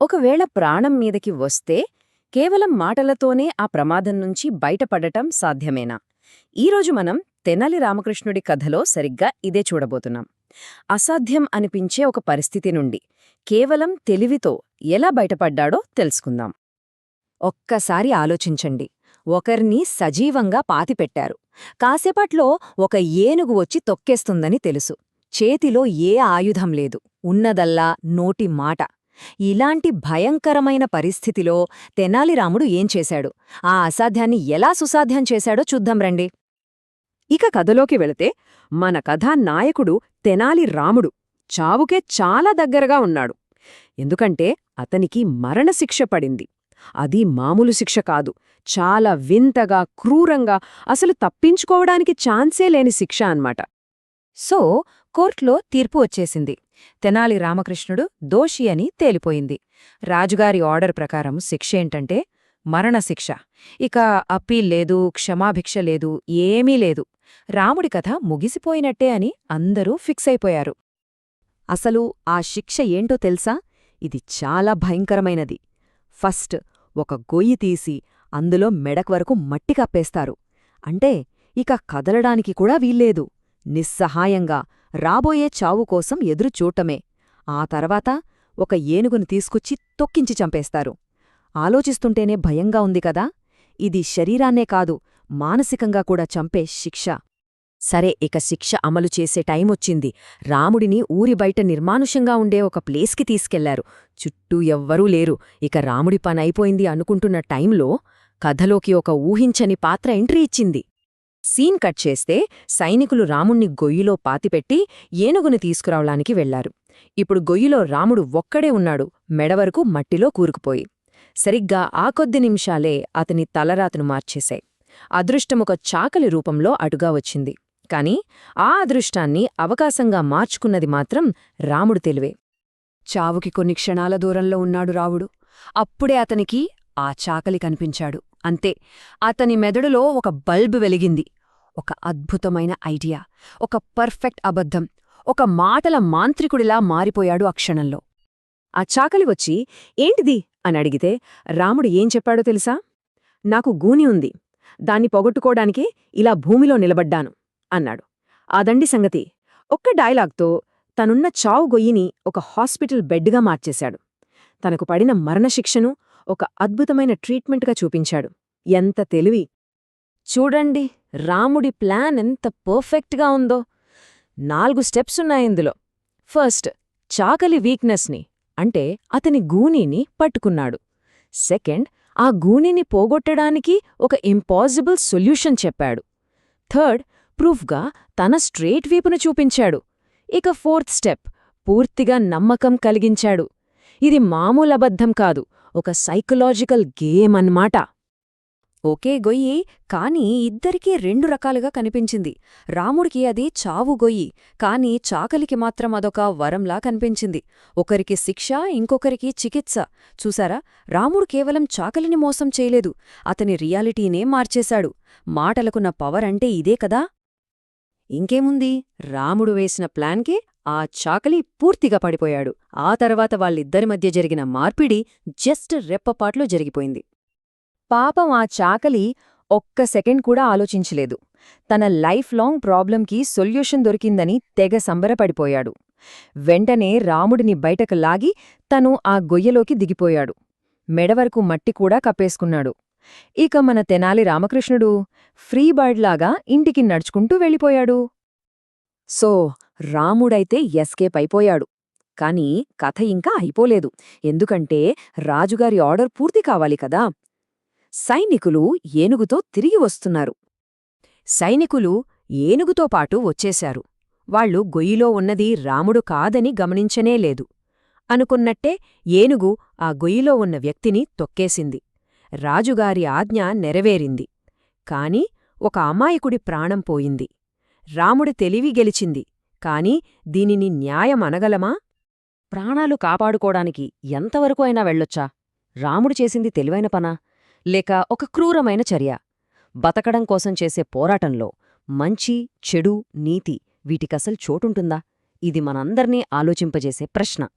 ఒకవేళ ప్రాణం మీదకి వస్తే కేవలం మాటలతోనే ఆ ప్రమాదం నుంచి బయటపడటం సాధ్యమేనా? ఈరోజు మనం తెనాలి రామకృష్ణుడి కథలో సరిగ్గా ఇదే చూడబోతున్నాం. అసాధ్యం అనిపించే ఒక పరిస్థితి నుండి కేవలం తెలివితో ఎలా బయటపడ్డాడో తెలుసుకుందాం. ఒక్కసారి ఆలోచించండి. ఒకర్ని సజీవంగా పాతిపెట్టారు. కాసేపట్లో ఒక ఏనుగు వచ్చి తొక్కేస్తుందని తెలుసు. చేతిలో ఏ ఆయుధం లేదు. ఉన్నదల్లా నోటి మాట. ఇలాంటి భయంకరమైన పరిస్థితిలో తెనాలిరాముడు ఏం చేశాడు? ఆ అసాధ్యాన్ని ఎలా సుసాధ్యం చేశాడో చూద్దాం రండి. ఇక కథలోకి వెళితే మన కథా నాయకుడు తెనాలి రాముడు చావుకే చాలా దగ్గరగా ఉన్నాడు. ఎందుకంటే అతనికి మరణశిక్ష పడింది. అది మామూలు శిక్ష కాదు. చాలా వింతగా క్రూరంగా అసలు తప్పించుకోవడానికి ఛాన్సే లేని శిక్ష అన్మాట సో కోర్టులో తీర్పు వచ్చేసింది. తెనాలి రామకృష్ణుడు దోషి అని తేలిపోయింది. రాజుగారి ఆర్డర్ ప్రకారం శిక్షేంటంటే మరణశిక్ష. ఇక అప్పీల్ లేదు క్షమాభిక్ష లేదు ఏమీ లేదు. రాముడి కథ ముగిసిపోయినట్టే అని అందరూ ఫిక్స్ అయిపోయారు. అసలు ఆ శిక్ష ఏంటో తెలుసా? ఇది చాలా భయంకరమైనది. ఫస్ట్ ఒక గొయ్యి తీసి అందులో మెడక్ వరకు మట్టి కప్పేస్తారు. అంటే ఇక కదలడానికి కూడా వీల్లేదు. నిస్సహాయంగా రాబోయే చావు కోసం ఎదురుచూటమే ఆ తర్వాత ఒక ఏనుగును తీసుకొచ్చి తొక్కించి చంపేస్తారు. ఆలోచిస్తుంటేనే భయంగా ఉంది కదా. ఇది శరీరాన్నే కాదు మానసికంగా కూడా చంపే శిక్ష. సరే ఇక శిక్ష అమలు చేసే టైమొచ్చింది రాముడిని ఊరి బయట నిర్మానుషంగా ఉండే ఒక ప్లేస్కి తీసుకెళ్ళారు. చుట్టూ ఎవ్వరూ లేరు. ఇక రాముడి పనైపోయింది అనుకుంటున్న టైంలో కథలోకి ఒక ఊహించని పాత్ర ఎంట్రీ ఇచ్చింది. సీన్ కట్ చేస్తే సైనికులు రాముణ్ణి గొయ్యిలో పాతిపెట్టి ఏనుగుని తీసుకురావడానికి వెళ్ళారు. ఇప్పుడు గొయ్యిలో రాముడు ఒక్కడే ఉన్నాడు మెడవరకు మట్టిలో కూరుకుపోయి. సరిగ్గా ఆ కొద్ది నిమిషాలే అతని తలరాతను మార్చేశాయి. అదృష్టమొక చాకలి రూపంలో అటుగా వచ్చింది. కాని ఆ అదృష్టాన్ని అవకాశంగా మార్చుకున్నది మాత్రం రాముడు తెలివే. చావుకి కొన్ని క్షణాల దూరంలో ఉన్నాడు రావుడు. అప్పుడే అతనికి ఆ చాకలి కనిపించాడు. అంతే అతని మెదడులో ఒక బల్బ్ వెలిగింది. ఒక అద్భుతమైన ఐడియా ఒక పర్ఫెక్ట్ అబద్ధం ఒక మాటల మాంత్రికుడిలా మారిపోయాడు ఆ క్షణంలో. ఆ చాకలి వచ్చి ఏంటిది? అని అడిగితే రాముడు ఏం చెప్పాడో తెలుసా? నాకు గూని ఉంది. దాన్ని పొగొట్టుకోడానికి ఇలా భూమిలో నిలబడ్డాను అన్నాడు. అదండి సంగతి ఒక్క డైలాగ్తో తనున్న చావు గొయ్యిని ఒక హాస్పిటల్ బెడ్గా మార్చేశాడు. తనకు పడిన మరణశిక్షను ఒక అద్భుతమైన ట్రీట్మెంట్గా చూపించాడు. ఎంత తెలివి! చూడండి! రాముడి ప్లాన్ ఎంత పర్ఫెక్ట్గా ఉందో. నాలుగు స్టెప్స్ ఉన్నాయి ఇందులో. ఫస్ట్ చాకలి వీక్నెస్ని అంటే అతని గూనీని పట్టుకున్నాడు. సెకండ్ ఆ గూనీని పోగొట్టడానికి ఒక ఇంపాసిబుల్ సొల్యూషన్ చెప్పాడు. థర్డ్ ప్రూఫ్గా తన స్ట్రేట్ వీపును చూపించాడు. ఇక ఫోర్త్ స్టెప్ పూర్తిగా నమ్మకం కలిగించాడు. ఇది మామూలు అబద్ధం కాదు ఒక సైకలాజికల్ గేమ్ అన్నమాట. ఒకే గొయ్యి కాని ఇద్దరికీ రెండు రకాలుగా కనిపించింది. రాముడికి అది చావు గొయ్యి కాని చాకలికి మాత్రం అదొక వరంలా కనిపించింది. ఒకరికి శిక్ష ఇంకొకరికి చికిత్స. చూసారా? రాముడు కేవలం చాకలిని మోసం చేయలేదు. అతని రియాలిటీనే మార్చేశాడు. మాటలకున్న పవర్ అంటే ఇదే కదా? ఇంకేముంది? రాముడు వేసిన ప్లాన్కే ఆ చాకలి పూర్తిగా పడిపోయాడు. ఆ తర్వాత వాళ్ళిద్దరి మధ్య జరిగిన మార్పిడి జస్ట్ రెప్పపాట్లో జరిగిపోయింది. పాపం ఆ చాకలి ఒక్క సెకండ్ కూడా ఆలోచించలేదు. తన లైఫ్ లాంగ్ ప్రాబ్లంకి సొల్యూషన్ దొరికిందని తెగ సంబరపడిపోయాడు. వెంటనే రాముడిని బయటకు లాగి తను ఆ గొయ్యలోకి దిగిపోయాడు. మెడవరకు మట్టి కూడా కప్పేసుకున్నాడు. ఇక మన తెనాలి రామకృష్ణుడు ఫ్రీ బర్డ్లాగా ఇంటికి నడుచుకుంటూ వెళ్ళిపోయాడు. సో రాముడైతే ఎస్కేప్ అయిపోయాడు. కాని కథ ఇంకా అయిపోలేదు. ఎందుకంటే రాజుగారి ఆర్డర్ పూర్తి కావాలి కదా. సైనికులు ఏనుగుతో తిరిగి వస్తున్నారు. సైనికులు ఏనుగుతో పాటు వచ్చేశారు. వాళ్ళు గొయ్యిలో ఉన్నది రాముడు కాదని గమనించనేలేదు అనుకున్నట్టే ఏనుగు ఆ గొయ్యిలో ఉన్న వ్యక్తిని తొక్కేసింది. రాజుగారి ఆజ్ఞ నెరవేరింది. కాని ఒక అమాయకుడి ప్రాణం పోయింది. రాముడి తెలివి గెలిచింది. కాని దీనిని న్యాయం అనగలమా? ప్రాణాలు కాపాడుకోడానికి ఎంతవరకు అయినా వెళ్ళొచ్చా? రాముడు చేసింది తెలివైన పనా? లేక ఒక క్రూరమైన చర్య. బతకడం కోసం చేసే పోరాటంలో మంచి చెడు నీతి వీటికసలు చోటుంటుందా? ఇది మనందర్నీ ఆలోచింపజేసే ప్రశ్న.